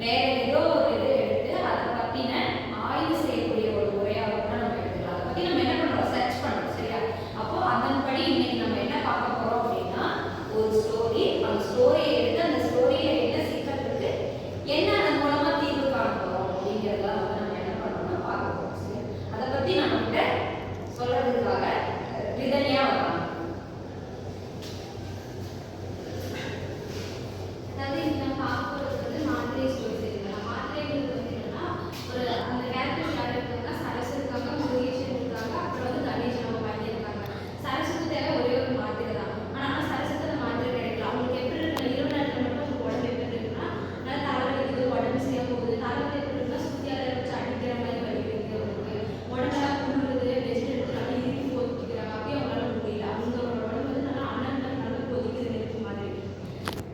né?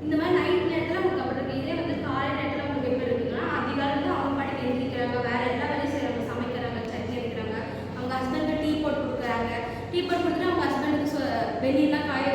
இந்த மாதிரி நைட் நேரத்தில் உங்களுக்கு அப்படி இதே வந்து காலை நேரத்தில் உங்களுக்கு எப்படி இருக்குன்னா அதிகாலம் வந்து அவங்க பாட்டுக்கு எழுந்திரிக்கிறாங்க வேறு எல்லா வேலையும் செய்கிறாங்க சமைக்கிறாங்க சட்னி அடிக்கிறாங்க அவங்க ஹஸ்பண்டுக்கு டீ போட்டு கொடுக்குறாங்க. டீ போட்டு கொடுத்துட்டு அவங்க ஹஸ்பண்டுக்கு வெளியெல்லாம் காய்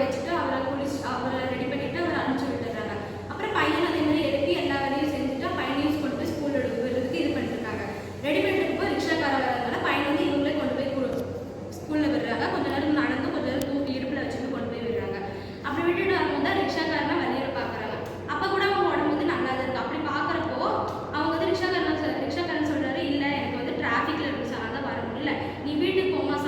con más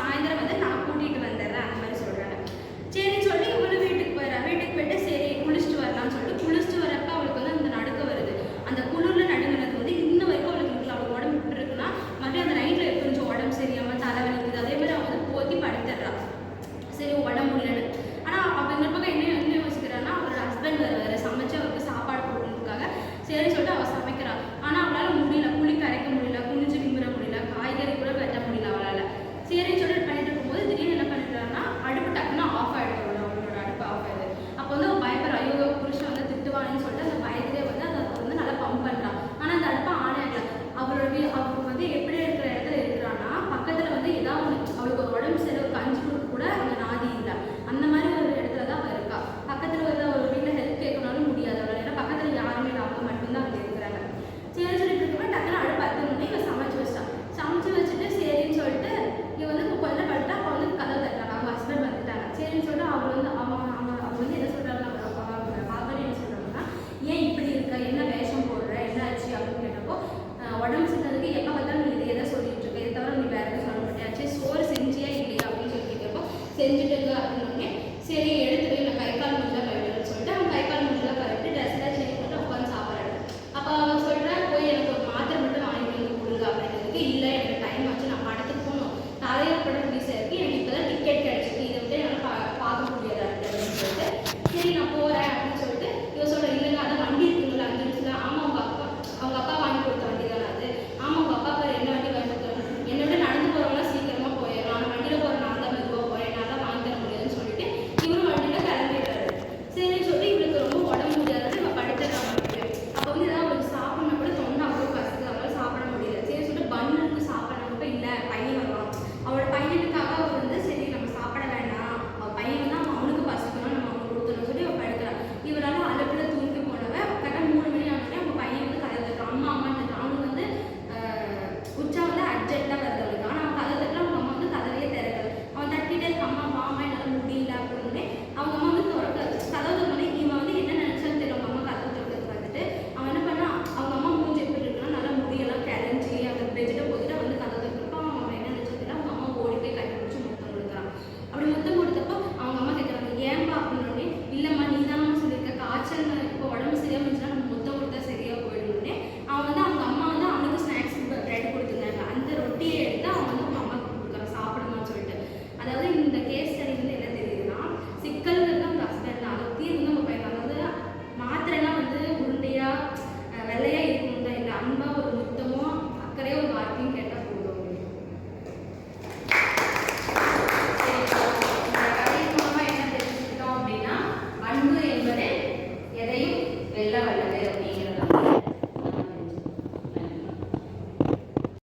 செஞ்சுட்டுங்க அப்படின்னே சரி எடுத்து